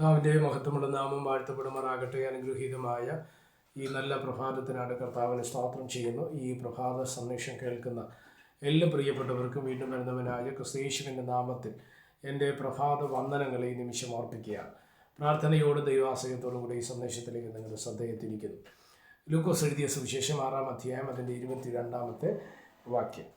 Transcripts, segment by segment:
കർത്താവിന്റെ മഹത്വമുള്ള നാമം വാഴ്ത്തപ്പെടുമാറാകട്ടെ. അനുഗ്രഹീതമായ ഈ നല്ല പ്രഭാതത്തിനാണ് കർത്താവിനെ സ്തോത്രം ചെയ്യുന്നു. ഈ പ്രഭാത സന്ദേശം കേൾക്കുന്ന എല്ലാ പ്രിയപ്പെട്ടവർക്കും വീണ്ടും വരുന്നവനായ ക്രിസ്തീശ്വരന്റെ നാമത്തിൽ എന്റെ പ്രഭാത വന്ദനങ്ങളെ ഈ നിമിഷം ഓർപ്പിക്കുകയാണ് പ്രാർത്ഥനയോടും ദൈവാശ്രയത്തോടും കൂടി ഈ സന്ദേശത്തിലേക്ക് നിങ്ങളുടെ ശ്രദ്ധയെത്തിരിക്കുന്നു ലൂക്കോസ് എഴുതിയ സുവിശേഷം ആറാം അധ്യായം അതിന്റെ ഇരുപത്തി രണ്ടാമത്തെ വാക്യം.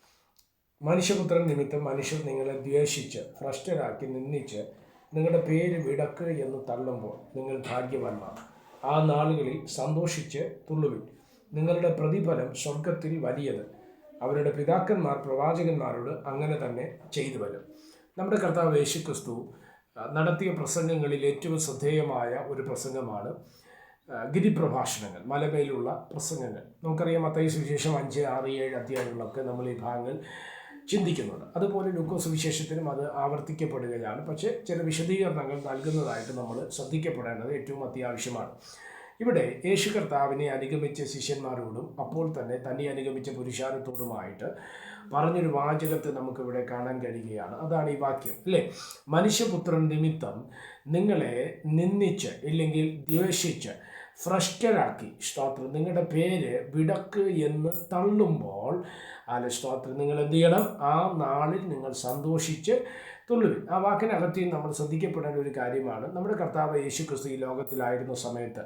മനുഷ്യപുത്രൻ നിമിത്തം മനുഷ്യർ നിങ്ങളെ ദ്വേഷിച്ച് ഭ്രഷ്ടരാക്കി നിന്ദിച്ച് നിങ്ങളുടെ പേര് വിടക്ക് എന്ന് തള്ളുമ്പോൾ നിങ്ങൾ ഭാഗ്യവാന്മാർ. ആ നാളുകളിൽ സന്തോഷിച്ച് തുള്ളുവിൻ. നിങ്ങളുടെ പ്രതിഫലം സ്വർഗത്തിൽ വലിയത്. അവരുടെ പിതാക്കന്മാർ പ്രവാചകന്മാരോട് അങ്ങനെ തന്നെ ചെയ്തു വരും. നമ്മുടെ കർത്താവ് യേശു ക്രിസ്തു നടത്തിയ പ്രസംഗങ്ങളിൽ ഏറ്റവും ശ്രദ്ധേയമായ ഒരു പ്രസംഗമാണ് ഗിരിപ്രഭാഷണങ്ങൾ മലമേലുള്ള പ്രസംഗങ്ങൾ. നമുക്കറിയാം അത്തൈ സുവിശേഷം അഞ്ച് ആറ് ഏഴ് അധ്യായങ്ങളിലൊക്കെ നമ്മൾ ഈ ഭാഗങ്ങൾ ചിന്തിക്കുന്നുണ്ട് അതുപോലെ ലൂക്കോസ് വിശേഷത്തിനും അത് ആവർത്തിക്കപ്പെടുകയാണ്. പക്ഷേ ചില വിശദീകരണങ്ങൾ നൽകുന്നതായിട്ട് നമ്മൾ ശ്രദ്ധിക്കപ്പെടേണ്ടത് ഏറ്റവും അത്യാവശ്യമാണ്. ഇവിടെ യേശു കർത്താവിനെ അനുഗമിച്ച ശിഷ്യന്മാരോടും അപ്പോൾ തന്നെ തന്നെ അനുഗമിച്ച പുരുഷാരത്തോടുമായിട്ട് പറഞ്ഞൊരു വാചകത്തെ നമുക്കിവിടെ കാണാൻ കഴിയുകയാണ്. അതാണ് ഈ വാക്യം അല്ലേ? മനുഷ്യപുത്രൻ നിമിത്തം നിങ്ങളെ നിന്ദിച്ച് ഇല്ലെങ്കിൽ ദ്വേഷിച്ച് ഭ്രഷ്ടരാക്കി സ്തോത്രം. നിങ്ങളുടെ പേര് വിടക്ക് എന്ന് തള്ളുമ്പോൾ അല്ല സ്തോത്രം നിങ്ങൾ എന്ത് ചെയ്യണം? ആ നാളിൽ നിങ്ങൾ സന്തോഷിച്ച് തുള്ളുവിൻ. ആ വാക്കിനകത്ത് നമ്മൾ ശ്രദ്ധിക്കപ്പെടേണ്ട ഒരു കാര്യമാണ്. നമ്മുടെ കർത്താവ് യേശു ക്രിസ്തു ഈ ലോകത്തിലായിരുന്ന സമയത്ത്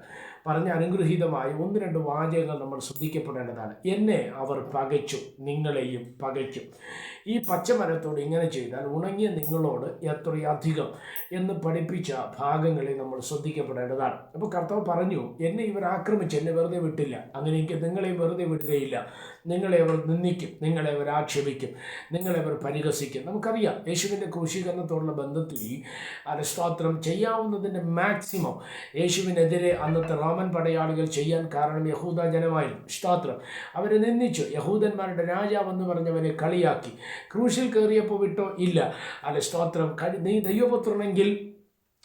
പറഞ്ഞ അനുഗ്രഹീതമായി ഒന്ന് രണ്ട് വാചകങ്ങൾ നമ്മൾ ശ്രദ്ധിക്കപ്പെടേണ്ടതാണ്. എന്നെ അവർ പകച്ചു നിങ്ങളെയും പകച്ചു. ഈ പച്ചമരത്തോട് ഇങ്ങനെ ചെയ്താൽ ഉണങ്ങിയ നിങ്ങളോട് എത്രയധികം എന്ന് പഠിപ്പിച്ച ഭാഗങ്ങളെ നമ്മൾ ശ്രദ്ധിക്കപ്പെടേണ്ടതാണ്. അപ്പോൾ കർത്താവ് പറഞ്ഞു എന്നെ ഇവർ ആക്രമിച്ച് എന്നെ വെറുതെ വിട്ടില്ല. അങ്ങനെയെങ്കിൽ നിങ്ങളെയും വെറുതെ വിടുകയില്ല. നിങ്ങളെ അവർ നിന്ദിക്കും നിങ്ങളെ അവർ ആക്ഷേപിക്കും നിങ്ങളെ അവർ പരിഹസിക്കും. നമുക്കറിയാം യേശുവിന്റെ ക്രൂശീകരണത്തോടുള്ള ബന്ധത്തിൽ അരസ്തോത്രം ചെയ്യാവുന്നതിന്റെ മാക്സിമം യേശുവിനെതിരെ അന്നത്തെ റോമൻ പടയാളികൾ ചെയ്യാൻ കാരണം യഹൂദ ജനമായിരുന്നു. സ്തോത്രം. അവരെ നിന്ദിച്ചു. യഹൂദന്മാരുടെ രാജാവെന്ന് പറഞ്ഞവനെ കളിയാക്കി. ക്രൂശിൽ കയറിയപ്പോൾ വിട്ടോ? ഇല്ല. അല്ല സ്തോത്രം. നീ ദൈവപുത്രനെങ്കിൽ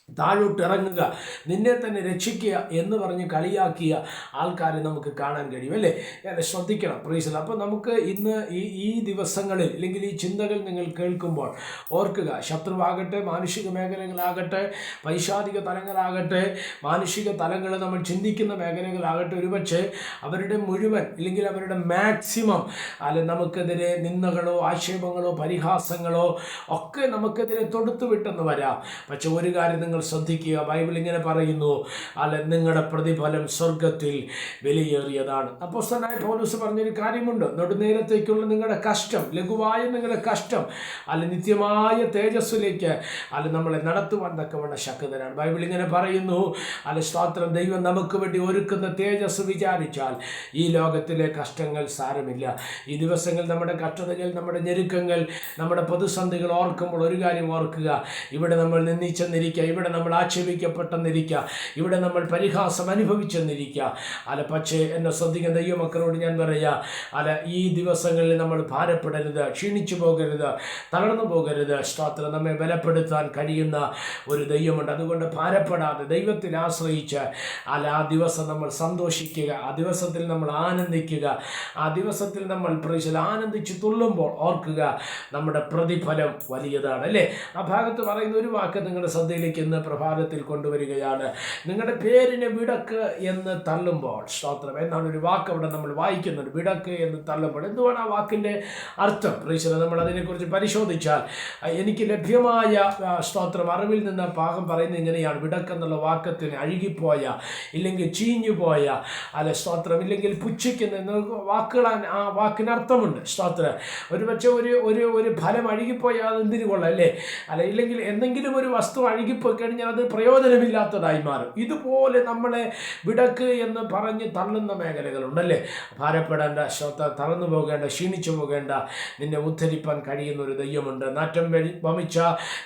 താഴോട്ട് ഇറങ്ങുക നിന്നെ തന്നെ രക്ഷിക്കുക എന്ന് പറഞ്ഞ് കളിയാക്കിയ ആൾക്കാരെ നമുക്ക് കാണാൻ കഴിയും അല്ലേ? അത് ശ്രദ്ധിക്കണം. പ്രീസൽ അപ്പോൾ നമുക്ക് ഇന്ന് ഈ ഈ ദിവസങ്ങളിൽ അല്ലെങ്കിൽ ഈ ചിന്തകൾ നിങ്ങൾ കേൾക്കുമ്പോൾ ഓർക്കുക ശത്രുവാകട്ടെ മാനുഷിക മേഖലകളാകട്ടെ പൈശാചിക തലങ്ങളാകട്ടെ മാനുഷിക തലങ്ങൾ നമ്മൾ ചിന്തിക്കുന്ന മേഖലകളാകട്ടെ ഒരുപക്ഷെ അവരുടെ മുഴുവൻ അല്ലെങ്കിൽ അവരുടെ മാക്സിമം അല്ലെ നമുക്കെതിരെ നിന്ദകളോ ആക്ഷേപങ്ങളോ പരിഹാസങ്ങളോ ഒക്കെ നമുക്കെതിരെ തൊടുത്തു വിട്ടെന്ന് വരാം. പക്ഷെ ഒരു കാര്യം നിങ്ങൾ ശ്രദ്ധിക്കുക. ബൈബിൾ ഇങ്ങനെ പറയുന്നു അല്ല നിങ്ങളുടെ പ്രതിഫലം സ്വർഗത്തിൽ വിലയേറിയതാണ്. അപ്പോസ്തലനായ പോലീസ് പറഞ്ഞൊരു കാര്യമുണ്ട്. നെടുനേരത്തേക്കുള്ള നിങ്ങളുടെ കഷ്ടം ലഘുവായ നിങ്ങളുടെ കഷ്ടം അല്ല നിത്യമായ തേജസ്സിലേക്ക് അല്ല നമ്മളെ നടത്തുവാൻ തക്കവണ്ണ ശക്തനാണ്. ബൈബിൾ ഇങ്ങനെ പറയുന്നു അല്ല സ്വാത്രം ദൈവം നമുക്ക് വേണ്ടി ഒരുക്കുന്ന തേജസ് വിചാരിച്ചാൽ ഈ ലോകത്തിലെ കഷ്ടങ്ങൾ സാരമില്ല. ഈ ദിവസങ്ങൾ നമ്മുടെ കഷ്ടതകൾ നമ്മുടെ ഞെരുക്കങ്ങൾ നമ്മുടെ പ്രതിസന്ധികൾ ഓർക്കുമ്പോൾ ഒരു കാര്യം ഓർക്കുക. ഇവിടെ നമ്മൾ നിന്നിച്ചെന്നിരിക്കുക ഇവിടെ നമ്മൾ ആക്ഷേപിക്കപ്പെട്ടെന്നിരിക്കുക ഇവിടെ നമ്മൾ പരിഹാസം അനുഭവിച്ചെന്നിരിക്കുക അല്ല പക്ഷേ എന്നെ ശ്രദ്ധിക്കുന്ന ദൈവമക്കളോട് ഞാൻ പറയാ അല്ല ഈ ദിവസങ്ങളിൽ നമ്മൾ ഭാരപ്പെടരുത് ക്ഷീണിച്ചു പോകരുത് തളർന്നു പോകരുത്. സ്തോത്രം നമ്മെ ബലപ്പെടുത്താൻ കഴിയുന്ന ഒരു ദൈവമുണ്ട്. അതുകൊണ്ട് ഭാരപ്പെടാതെ ദൈവത്തിൽ ആശ്രയിച്ച് അല്ല ആ ദിവസം നമ്മൾ സന്തോഷിക്കുക ആ ദിവസത്തിൽ നമ്മൾ ആനന്ദിക്കുക ആ ദിവസത്തിൽ നമ്മൾ പ്രേക്ഷൽ ആനന്ദിച്ച് തുള്ളുമ്പോൾ ഓർക്കുക നമ്മുടെ പ്രതിഫലം വലിയതാണ് അല്ലേ? ആ ഭാഗത്ത് പറയുന്ന ഒരു വാക്ക് നിങ്ങളുടെ ശ്രദ്ധയിലേക്ക് ഇന്ന് പ്രഭാതത്തിൽ കൊണ്ടുവരികയാണ്. നിങ്ങളുടെ പേരിന് വിടക്ക് എന്ന് തള്ളുമ്പോൾ സ്തോത്രം. എന്നാണ് ഒരു വാക്ക് അവിടെ നമ്മൾ വായിക്കുന്നത്. വിടക്ക് എന്ന് തള്ളുമ്പോൾ എന്തുവാണ് ആ വാക്കിന്റെ അർത്ഥം? പ്രേക്ഷല നമ്മൾ അതിനെക്കുറിച്ച് പരിശോധിച്ചാൽ എനിക്ക് ലഭ്യമായ സ്തോത്രം അറിവിൽ നിന്ന് പാകം പറയുന്നത് ഇങ്ങനെയാണ്. വിടക്ക് എന്നുള്ള വാക്കത്തിന് അഴുകിപ്പോയ ഇല്ലെങ്കിൽ ചീഞ്ഞു പോയ അല്ല സ്തോത്രം ഇല്ലെങ്കിൽ പുച്ഛിക്കുന്ന വാക്കുകൾ ആ വാക്കിന് അർത്ഥമുണ്ട്. സ്തോത്രം. ഒരുപക്ഷെ ഒരു ഒരു ഒരു ഫലം അഴുകിപ്പോയാൽ എന്തിനു കൊള്ളാം അല്ലേ? അല്ല ഇല്ലെങ്കിൽ എന്തെങ്കിലും ഒരു വസ്തു അഴുകിപ്പോയി കഴിഞ്ഞാൽ അത് പ്രയോജനമില്ലാത്തതായി മാറും. ഇതുപോലെ നമ്മളെ വിടക്ക് എന്ന് പറഞ്ഞ് തള്ളുന്ന മേഖലകളുണ്ടല്ലേ? ഭാരപ്പെടേണ്ട ശ്രദ്ധ തളർന്നു പോകേണ്ട ക്ഷീണിച്ചു പോകേണ്ട നിന്നെ ഉദ്ധരിപ്പാൻ കഴിയുന്ന ഒരു ദൈവമുണ്ട്. നാറ്റം വമിച്ച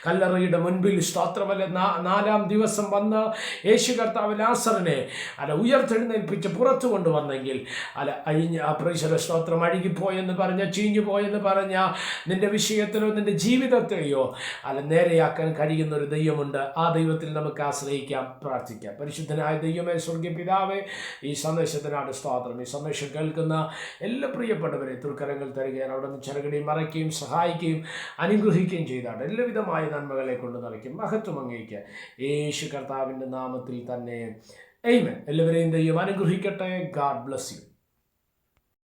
കല്ലറയുടെ മുൻപിൽ സ്തോത്രമല്ല. നാലാം ദിവസം വന്ന് യേശു കർത്താവ് ലാസറിനെ അല്ല ഉയർത്തെഴുന്നേൽപ്പിച്ച് പുറത്തു കൊണ്ടുവന്നെങ്കിൽ അല്ല അഴിഞ്ഞ ആ പ്രൈശല സ്തോത്രം അഴുകിപ്പോയെന്ന് പറഞ്ഞ ചീഞ്ഞു പോയെന്ന് പറഞ്ഞ നിന്റെ വിഷയത്തിലോ നിന്റെ ജീവിതത്തെയോ അല്ല നേരെയാക്കാൻ കഴിയുന്ന ഒരു ദൈവമുണ്ട്. ആ ദൈവത്തിൽ നമുക്ക് ആശ്രയിക്കാം പ്രാർത്ഥിക്കാം. പരിശുദ്ധനായ ദൈവമേ സ്വർഗീയ പിതാവേ ഈ സന്ദേശത്തിനാണ് സ്തോത്രം. ഈ സന്ദേശം കേൾക്കുന്ന എല്ലാ പ്രിയപ്പെട്ടവരെ തൃക്കരങ്ങൾ തരികയാണ് അവിടെ നിന്ന് ചെറുകടി മറയ്ക്കുകയും സഹായിക്കുകയും അനുഗ്രഹിക്കുകയും ചെയ്താണ് എല്ലാവിധമായ നന്മകളെ കൊണ്ട് നിറയ്ക്കും മഹത്വം അംഗീകരിക്കുക യേശു കർത്താവിന്റെ നാമത്തിൽ തന്നെ. എയ്മൻ എല്ലാവരെയും ദൈവം അനുഗ്രഹിക്കട്ടെ. God bless you